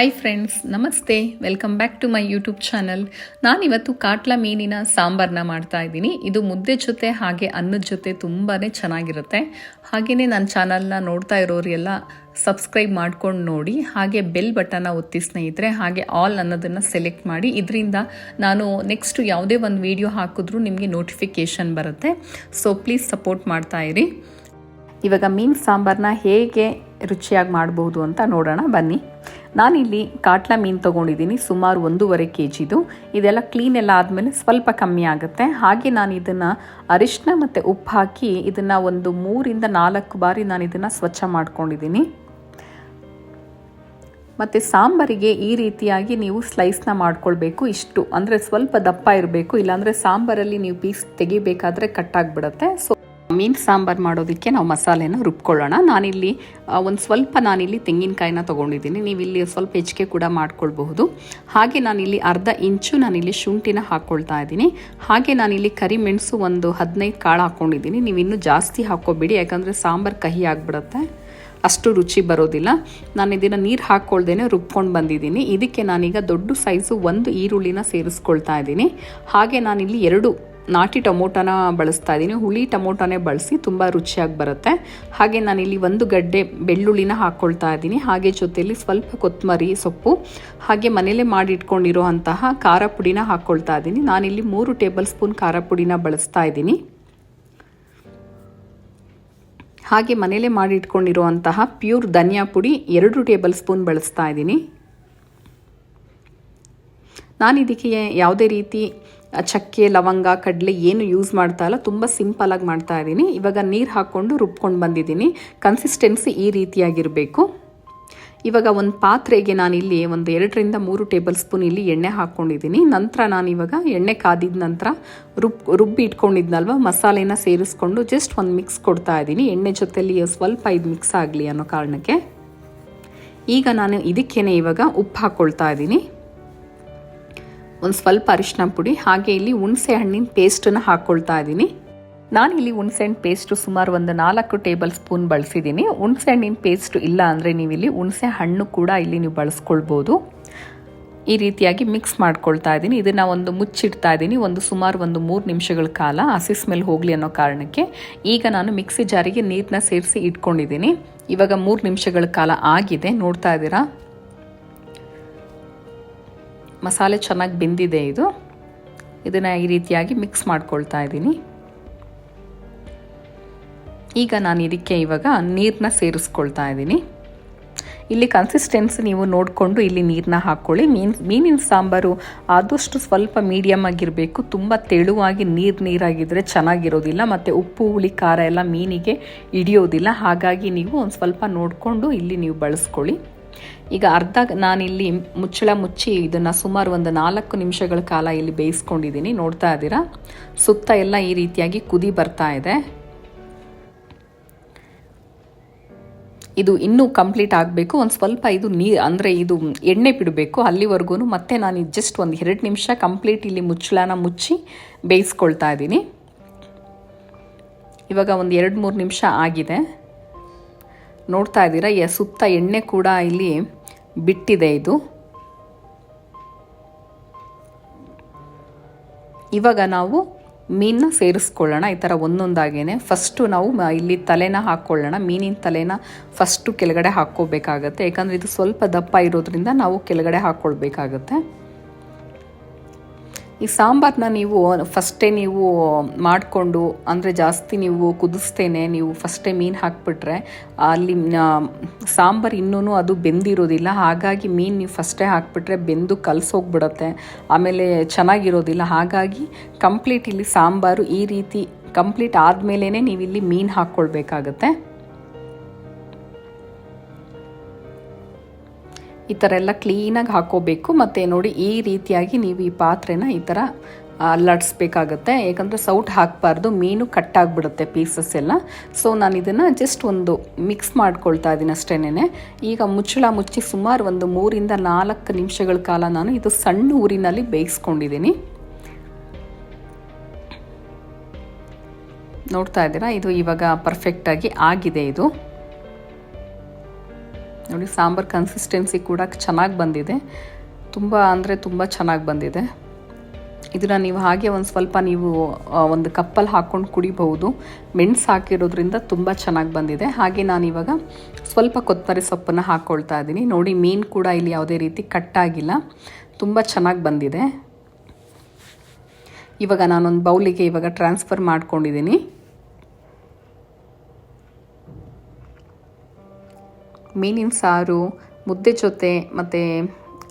Hi friends ನಮಸ್ತೆ. Welcome back to my YouTube channel ನಾನಿವತ್ತು ಕಾಟ್ಲಾ ಮೀನಿನ ಸಾಂಬಾರನ್ನ ಮಾಡ್ತಾ ಇದ್ದೀನಿ. ಇದು ಮುದ್ದೆ ಜೊತೆ ಹಾಗೆ ಅನ್ನದ ಜೊತೆ ತುಂಬಾ ಚೆನ್ನಾಗಿರುತ್ತೆ. ಹಾಗೆಯೇ ನನ್ನ ಚಾನಲ್ನ ನೋಡ್ತಾ ಇರೋರೆಲ್ಲ ಸಬ್ಸ್ಕ್ರೈಬ್ ಮಾಡ್ಕೊಂಡು ನೋಡಿ. ಹಾಗೆ ಬೆಲ್ ಬಟನ್ನ ಒತ್ತಿ ಸ್ನೇಹಿತರೆ, ಹಾಗೆ ಆಲ್ ಅನ್ನೋದನ್ನು ಸೆಲೆಕ್ಟ್ ಮಾಡಿ. ಇದರಿಂದ ನಾನು ನೆಕ್ಸ್ಟ್ ಯಾವುದೇ ಒಂದು ವಿಡಿಯೋ ಹಾಕಿದ್ರೂ ನಿಮಗೆ ನೋಟಿಫಿಕೇಷನ್ ಬರುತ್ತೆ. ಸೊ ಪ್ಲೀಸ್ ಸಪೋರ್ಟ್ ಮಾಡ್ತಾ ಇರಿ. ಇವಾಗ ಮೀನು ಸಾಂಬಾರನ್ನ ಹೇಗೆ ರುಚಿಯಾಗಿ ಮಾಡಬಹುದು ಅಂತ ನೋಡೋಣ. ಬನ್ನಿ. ನಾನಿಲ್ಲಿ ಕಾಟ್ಲಾ ಮೀನು ತೊಗೊಂಡಿದ್ದೀನಿ, ಸುಮಾರು ಒಂದೂವರೆ ಕೆ ಜಿದು ಇದೆಲ್ಲ ಕ್ಲೀನ್ ಎಲ್ಲ ಆದಮೇಲೆ ಸ್ವಲ್ಪ ಕಮ್ಮಿ ಆಗುತ್ತೆ. ಹಾಗೆ ನಾನು ಇದನ್ನು ಅರಿಶಿನ ಮತ್ತು ಉಪ್ಪು ಹಾಕಿ ಇದನ್ನು ಒಂದು ಮೂರಿಂದ ನಾಲ್ಕು ಬಾರಿ ನಾನು ಇದನ್ನು ಸ್ವಚ್ಛ ಮಾಡ್ಕೊಂಡಿದ್ದೀನಿ. ಮತ್ತು ಸಾಂಬಾರಿಗೆ ಈ ರೀತಿಯಾಗಿ ನೀವು ಸ್ಲೈಸ್ನ ಮಾಡ್ಕೊಳ್ಬೇಕು ಇಷ್ಟು. ಅಂದರೆ ಸ್ವಲ್ಪ ದಪ್ಪ ಇರಬೇಕು, ಇಲ್ಲಾಂದರೆ ಸಾಂಬಾರಲ್ಲಿ ನೀವು ಪೀಸ್ ತೆಗಿಬೇಕಾದ್ರೆ ಕಟ್ಟಾಗಿಬಿಡತ್ತೆ ಸೊ ಮೀನು ಸಾಂಬಾರು ಮಾಡೋದಕ್ಕೆ ನಾವು ಮಸಾಲೆನ ರುಬ್ಕೊಳ್ಳೋಣ. ನಾನಿಲ್ಲಿ ಒಂದು ಸ್ವಲ್ಪ ನಾನಿಲ್ಲಿ ತೆಂಗಿನಕಾಯಿನ ತೊಗೊಂಡಿದ್ದೀನಿ. ನೀವು ಇಲ್ಲಿ ಸ್ವಲ್ಪ ಹೆಚ್ಚಿಗೆ ಕೂಡ ಮಾಡ್ಕೊಳ್ಬಹುದು. ಹಾಗೆ ನಾನಿಲ್ಲಿ ಅರ್ಧ ಇಂಚು ನಾನಿಲ್ಲಿ ಶುಂಠಿನ ಹಾಕ್ಕೊಳ್ತಾ ಇದ್ದೀನಿ. ಹಾಗೆ ನಾನಿಲ್ಲಿ ಕರಿಮೆಣಸು ಒಂದು ಹದಿನೈದು ಕಾಳು ಹಾಕ್ಕೊಂಡಿದ್ದೀನಿ ನೀವು ಇನ್ನೂ ಜಾಸ್ತಿ ಹಾಕ್ಕೋಬೇಡಿ, ಯಾಕಂದರೆ ಸಾಂಬಾರು ಕಹಿ ಆಗಿಬಿಡುತ್ತೆ. ಅಷ್ಟು ರುಚಿ ಬರೋದಿಲ್ಲ. ನಾನು ಇದನ್ನು ನೀರು ಹಾಕ್ಕೊಳ್ದೇನೆ ರುಬ್ಕೊಂಡು ಬಂದಿದ್ದೀನಿ. ಇದಕ್ಕೆ ನಾನೀಗ ದೊಡ್ಡ ಸೈಜು ಒಂದು ಈರುಳ್ಳಿನ ಸೇರಿಸ್ಕೊಳ್ತಾ ಇದ್ದೀನಿ. ಹಾಗೆ ನಾನಿಲ್ಲಿ ಎರಡು ನಾಟಿ ಟೊಮೊಟೊನ ಬಳಸ್ತಾ ಇದ್ದೀನಿ. ಹುಳಿ ಟೊಮೊಟೊನೇ ಬಳಸಿ ತುಂಬ ರುಚಿಯಾಗಿ ಬರುತ್ತೆ. ಹಾಗೆ ನಾನಿಲ್ಲಿ ಒಂದು ಗಡ್ಡೆ ಬೆಳ್ಳುಳ್ಳಿನ ಹಾಕ್ಕೊಳ್ತಾ ಇದ್ದೀನಿ. ಹಾಗೆ ಜೊತೆಯಲ್ಲಿ ಸ್ವಲ್ಪ ಕೊತ್ತಂಬರಿ ಸೊಪ್ಪು, ಹಾಗೆ ಮನೇಲೆ ಮಾಡಿ ಅಂತಹ ಖಾರ ಪುಡಿನ ಹಾಕ್ಕೊಳ್ತಾ ಇದ್ದೀನಿ. ನಾನಿಲ್ಲಿ ಮೂರು ಟೇಬಲ್ ಸ್ಪೂನ್ ಖಾರ ಪುಡಿನ ಬಳಸ್ತಾ ಇದ್ದೀನಿ. ಹಾಗೆ ಮನೇಲೆ ಮಾಡಿಟ್ಕೊಂಡಿರುವಂತಹ ಪ್ಯೂರ್ ಧನಿಯಾ ಪುಡಿ ಎರಡು ಟೇಬಲ್ ಸ್ಪೂನ್ ಬಳಸ್ತಾ ಇದ್ದೀನಿ. ನಾನು ಇದಕ್ಕೆ ಯಾವುದೇ ರೀತಿ ಚಕ್ಕೆ, ಲವಂಗ, ಕಡಲೆ ಏನು ಯೂಸ್ ಮಾಡ್ತಾ ಇಲ್ಲ, ತುಂಬ ಸಿಂಪಲಾಗಿ ಮಾಡ್ತಾ ಇದ್ದೀನಿ. ಇವಾಗ ನೀರು ಹಾಕ್ಕೊಂಡು ರುಬ್ಕೊಂಡು ಬಂದಿದ್ದೀನಿ. ಕನ್ಸಿಸ್ಟೆನ್ಸಿ ಈ ರೀತಿಯಾಗಿರಬೇಕು. ಇವಾಗ ಒಂದು ಪಾತ್ರೆಗೆ ನಾನಿಲ್ಲಿ ಒಂದು ಎರಡರಿಂದ ಮೂರು ಟೇಬಲ್ ಸ್ಪೂನ್ ಇಲ್ಲಿ ಎಣ್ಣೆ ಹಾಕ್ಕೊಂಡಿದ್ದೀನಿ ನಂತರ ನಾನು ಇವಾಗ ಎಣ್ಣೆ ಕಾದಿದ ನಂತರ ರುಬ್, ರುಬ್ಬಿ ಇಟ್ಕೊಂಡಿದ್ನಲ್ವ, ಮಸಾಲೆನ ಸೇರಿಸ್ಕೊಂಡು ಜಸ್ಟ್ ಒಂದು ಮಿಕ್ಸ್ ಕೊಡ್ತಾ ಇದ್ದೀನಿ. ಎಣ್ಣೆ ಜೊತೆಲಿ ಸ್ವಲ್ಪ ಇದು ಮಿಕ್ಸ್ ಆಗಲಿ ಅನ್ನೋ ಕಾರಣಕ್ಕೆ. ಈಗ ನಾನು ಇದಕ್ಕೇನೆ ಇವಾಗ ಉಪ್ಪು ಹಾಕ್ಕೊಳ್ತಾ ಇದ್ದೀನಿ. ಒಂದು ಸ್ವಲ್ಪ ಅರಿಶಿನ ಪುಡಿ, ಹಾಗೆ ಇಲ್ಲಿ ಹುಣಸೆ ಹಣ್ಣಿನ ಪೇಸ್ಟನ್ನು ಹಾಕ್ಕೊಳ್ತಾ ಇದ್ದೀನಿ ನಾನಿಲ್ಲಿ ಹುಣಸೆ ಹಣ್ಣು ಪೇಸ್ಟು ಸುಮಾರು ಒಂದು ನಾಲ್ಕು ಟೇಬಲ್ ಸ್ಪೂನ್ ಬಳಸಿದ್ದೀನಿ ಹುಣಸೆ ಹಣ್ಣಿನ ಪೇಸ್ಟು ಇಲ್ಲ ಅಂದರೆ ನೀವು ಇಲ್ಲಿ ಹುಣಸೆ ಹಣ್ಣು ಕೂಡ ಇಲ್ಲಿ ನೀವು ಬಳಸ್ಕೊಳ್ಬೋದು. ಈ ರೀತಿಯಾಗಿ ಮಿಕ್ಸ್ ಮಾಡ್ಕೊಳ್ತಾ ಇದ್ದೀನಿ ಇದನ್ನು ಒಂದು ಮುಚ್ಚಿಡ್ತಾ ಇದ್ದೀನಿ ಒಂದು ಸುಮಾರು ಒಂದು ಮೂರು ನಿಮಿಷಗಳ ಕಾಲ ಹಸಿ ಸ್ಮೆಲ್ ಹೋಗಲಿ ಅನ್ನೋ ಕಾರಣಕ್ಕೆ ಈಗ ನಾನು ಮಿಕ್ಸಿ ಜಾರಿಗೆ ನೀರನ್ನ ಸೇರಿಸಿ ಇಟ್ಕೊಂಡಿದ್ದೀನಿ ಇವಾಗ ಮೂರು ನಿಮಿಷಗಳ ಕಾಲ ಆಗಿದೆ. ನೋಡ್ತಾ ಇದ್ದೀರಾ? ಮಸಾಲೆ ಚೆನ್ನಾಗಿ ಬೆಂದಿದೆ ಇದು. ಇದನ್ನು ಈ ರೀತಿಯಾಗಿ ಮಿಕ್ಸ್ ಮಾಡ್ಕೊಳ್ತಾ ಇದ್ದೀನಿ. ಈಗ ನಾನು ಇದಕ್ಕೆ ಇವಾಗ ನೀರನ್ನ ಸೇರಿಸ್ಕೊಳ್ತಾ ಇದ್ದೀನಿ. ಇಲ್ಲಿ ಕನ್ಸಿಸ್ಟೆನ್ಸಿ ನೀವು ನೋಡಿಕೊಂಡು ಇಲ್ಲಿ ನೀರನ್ನ ಹಾಕ್ಕೊಳ್ಳಿ ಮೀನು, ಮೀನಿನ ಸಾಂಬಾರು ಆದಷ್ಟು ಸ್ವಲ್ಪ ಮೀಡಿಯಮ್ ಆಗಿರಬೇಕು. ತುಂಬ ತೆಳುವಾಗಿ ನೀರು ನೀರಾಗಿದ್ದರೆ ಚೆನ್ನಾಗಿರೋದಿಲ್ಲ. ಮತ್ತು ಉಪ್ಪು, ಹುಳಿ, ಖಾರ ಎಲ್ಲ ಮೀನಿಗೆ ಹಿಡಿಯೋದಿಲ್ಲ. ಹಾಗಾಗಿ ನೀವು ಒಂದು ಸ್ವಲ್ಪ ನೋಡಿಕೊಂಡು ಇಲ್ಲಿ ನೀವು ಬಳಸ್ಕೊಳ್ಳಿ. ಈಗ ಅರ್ಧ ನಾನಿಲ್ಲಿ ಮುಚ್ಚಳ ಮುಚ್ಚಿ ಇದನ್ನು ಸುಮಾರು ಒಂದು ನಾಲ್ಕು ನಿಮಿಷಗಳ ಕಾಲ ಇಲ್ಲಿ ಬೇಯಿಸ್ಕೊಂಡಿದ್ದೀನಿ. ನೋಡ್ತಾ ಇದ್ದೀರಾ? ಸುತ್ತ ಎಲ್ಲ ಈ ರೀತಿಯಾಗಿ ಕುದಿ ಬರ್ತಾ ಇದೆ. ಇದು ಇನ್ನೂ ಕಂಪ್ಲೀಟ್ ಆಗಬೇಕು. ಒಂದು ಸ್ವಲ್ಪ ಇದು ನೀರು ಅಂದರೆ ಇದು ಎಣ್ಣೆ ಬಿಡಬೇಕು. ಅಲ್ಲಿವರೆಗೂ ಮತ್ತೆ ನಾನು ಜಸ್ಟ್ ಒಂದು ಎರಡು ನಿಮಿಷ ಕಂಪ್ಲೀಟ್ ಇಲ್ಲಿ ಮುಚ್ಚಳನ ಮುಚ್ಚಿ ಬೇಯಿಸ್ಕೊಳ್ತಾ ಇದ್ದೀನಿ. ಇವಾಗ ಒಂದು ಎರಡು ಮೂರು ನಿಮಿಷ ಆಗಿದೆ. ನೋಡ್ತಾ ಇದ್ದೀರಾ? ಸುತ್ತ ಎಣ್ಣೆ ಕೂಡ ಇಲ್ಲಿ ಬಿಟ್ಟಿದೆ ಇದು. ಇವಾಗ ನಾವು ಮೀನನ್ನ ಸೇರಿಸ್ಕೊಳ್ಳೋಣ. ಈ ಥರ ಒಂದೊಂದಾಗೇ ಫಸ್ಟು ನಾವು ಇಲ್ಲಿ ತಲೆನ ಹಾಕ್ಕೊಳ್ಳೋಣ. ಮೀನಿನ ತಲೆನ ಫಸ್ಟು ಕೆಳಗಡೆ ಹಾಕ್ಕೋಬೇಕಾಗತ್ತೆ. ಯಾಕಂದರೆ ಇದು ಸ್ವಲ್ಪ ದಪ್ಪ ಇರೋದ್ರಿಂದ ನಾವು ಕೆಳಗಡೆ ಹಾಕ್ಕೊಳ್ಬೇಕಾಗತ್ತೆ. ಈ ಸಾಂಬಾರನ್ನ ನೀವು ಫಸ್ಟೇ ನೀವು ಮಾಡಿಕೊಂಡು, ಅಂದರೆ ಜಾಸ್ತಿ ನೀವು ಕುದಿಸ್ತೇನೆ, ನೀವು ಫಸ್ಟೇ ಮೀನು ಹಾಕಿಬಿಟ್ರೆ ಅಲ್ಲಿ ಸಾಂಬಾರು ಇನ್ನೂ ಅದು ಬೆಂದಿರೋದಿಲ್ಲ. ಹಾಗಾಗಿ ಮೀನು ನೀವು ಫಸ್ಟೇ ಹಾಕಿಬಿಟ್ರೆ ಬೆಂದು ಕಲಸೋಗ್ಬಿಡತ್ತೆ. ಆಮೇಲೆ ಚೆನ್ನಾಗಿರೋದಿಲ್ಲ. ಹಾಗಾಗಿ ಕಂಪ್ಲೀಟ್ ಇಲ್ಲಿ ಸಾಂಬಾರು ಈ ರೀತಿ ಕಂಪ್ಲೀಟ್ ಆದಮೇಲೇ ನೀವು ಇಲ್ಲಿ ಮೀನು ಹಾಕ್ಕೊಳ್ಬೇಕಾಗತ್ತೆ. ಈ ಥರ ಎಲ್ಲ ಕ್ಲೀನಾಗಿ ಹಾಕೋಬೇಕು ಮತ್ತು ನೋಡಿ, ಈ ರೀತಿಯಾಗಿ ನೀವು ಈ ಪಾತ್ರೆನ ಈ ಥರ ಅಲ್ಲಾಡಿಸ್ಬೇಕಾಗತ್ತೆ ಯಾಕಂದರೆ ಸೌಟ್ ಹಾಕಬಾರ್ದು, ಮೀನು ಕಟ್ಟಾಗ್ಬಿಡುತ್ತೆ ಪೀಸಸ್ ಎಲ್ಲ. ಸೊ ನಾನು ಇದನ್ನು ಜಸ್ಟ್ ಒಂದು ಮಿಕ್ಸ್ ಮಾಡ್ಕೊಳ್ತಾ ಇದ್ದೀನಿ ಅಷ್ಟೇನೆ ಈಗ ಮುಚ್ಚಳ ಮುಚ್ಚಿ ಸುಮಾರು ಒಂದು ಮೂರಿಂದ ನಾಲ್ಕು ನಿಮಿಷಗಳ ಕಾಲ ನಾನು ಇದು ಸಣ್ಣ ಊರಿನಲ್ಲಿ ಬೇಯಿಸ್ಕೊಂಡಿದ್ದೀನಿ. ನೋಡ್ತಾ ಇದ್ದೀರಾ? ಇದು ಇವಾಗ ಪರ್ಫೆಕ್ಟಾಗಿ ಆಗಿದೆ ಇದು. ನೋಡಿ, ಸಾಂಬಾರು ಕನ್ಸಿಸ್ಟೆನ್ಸಿ ಕೂಡ ಚೆನ್ನಾಗಿ ಬಂದಿದೆ. ತುಂಬ ಅಂದರೆ ತುಂಬ ಚೆನ್ನಾಗಿ ಬಂದಿದೆ. ಇದನ್ನು ನೀವು ಹಾಗೆ ಒಂದು ಸ್ವಲ್ಪ ನೀವು ಒಂದು ಕಪ್ಪಲ್ಲಿ ಹಾಕ್ಕೊಂಡು ಕುಡಿಬಹುದು. ಮೆಣಸು ಹಾಕಿರೋದ್ರಿಂದ ತುಂಬ ಚೆನ್ನಾಗಿ ಬಂದಿದೆ. ಹಾಗೆ ನಾನು ಇವಾಗ ಸ್ವಲ್ಪ ಕೊತ್ತಂಬರಿ ಸೊಪ್ಪನ್ನು ಹಾಕ್ಕೊಳ್ತಾ ಇದ್ದೀನಿ. ನೋಡಿ, ಮೀನು ಕೂಡ ಇಲ್ಲಿ ಯಾವುದೇ ರೀತಿ ಕಟ್ಟಾಗಿಲ್ಲ ತುಂಬ ಚೆನ್ನಾಗಿ ಬಂದಿದೆ. ಇವಾಗ ನಾನೊಂದು ಬೌಲಿಗೆ ಇವಾಗ ಟ್ರಾನ್ಸ್ಫರ್ ಮಾಡ್ಕೊಂಡಿದ್ದೀನಿ. ಮೀನಿನ ಸಾರು, ಮುದ್ದೆ ಜೊತೆ ಮತ್ತು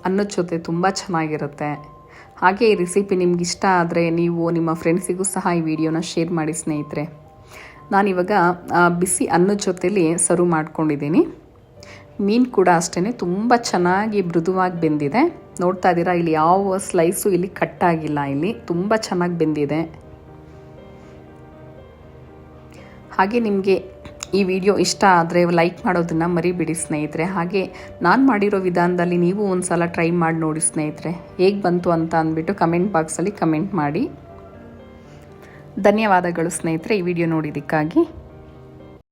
ಅನ್ನದ ಜೊತೆ ತುಂಬ ಚೆನ್ನಾಗಿರುತ್ತೆ. ಹಾಗೆ ಈ ರೆಸಿಪಿ ನಿಮ್ಗೆ ಇಷ್ಟ ಆದರೆ ನೀವು ನಿಮ್ಮ ಫ್ರೆಂಡ್ಸಿಗೂ ಸಹ ಈ ವಿಡಿಯೋನ ಶೇರ್ ಮಾಡಿ ಸ್ನೇಹಿತರೆ. ನಾನಿವಾಗ ಬಿಸಿ ಅನ್ನದ ಜೊತೆಲಿ ಸರ್ವ್ ಮಾಡ್ಕೊಂಡಿದ್ದೀನಿ. ಮೀನು ಕೂಡ ಅಷ್ಟೇ ತುಂಬ ಚೆನ್ನಾಗಿ ಮೃದುವಾಗಿ ಬೆಂದಿದೆ. ನೋಡ್ತಾ ಇದ್ದೀರಾ, ಇಲ್ಲಿ ಯಾವ ಸ್ಲೈಸು ಇಲ್ಲಿ ಕಟ್ಟಾಗಿಲ್ಲ ಇಲ್ಲಿ ತುಂಬ ಚೆನ್ನಾಗಿ ಬೆಂದಿದೆ. ಹಾಗೆ ನಿಮಗೆ ಈ ವಿಡಿಯೋ ಇಷ್ಟ ಆದರೆ ಲೈಕ್ ಮಾಡೋದನ್ನು ಮರಿಬಿಡಿ ಸ್ನೇಹಿತರೆ. ಹಾಗೆ ನಾನು ಮಾಡಿರೋ ವಿಧಾನದಲ್ಲಿ ನೀವು ಒಂದು ಸಲ ಟ್ರೈ ಮಾಡಿ ನೋಡಿ ಸ್ನೇಹಿತರೆ. ಹೇಗೆ ಬಂತು ಅಂತ ಅಂದ್ಬಿಟ್ಟು ಕಮೆಂಟ್ ಬಾಕ್ಸಲ್ಲಿ ಕಮೆಂಟ್ ಮಾಡಿ. ಧನ್ಯವಾದಗಳು ಸ್ನೇಹಿತರೆ ಈ ವಿಡಿಯೋ ನೋಡಿದ್ದಕ್ಕಾಗಿ.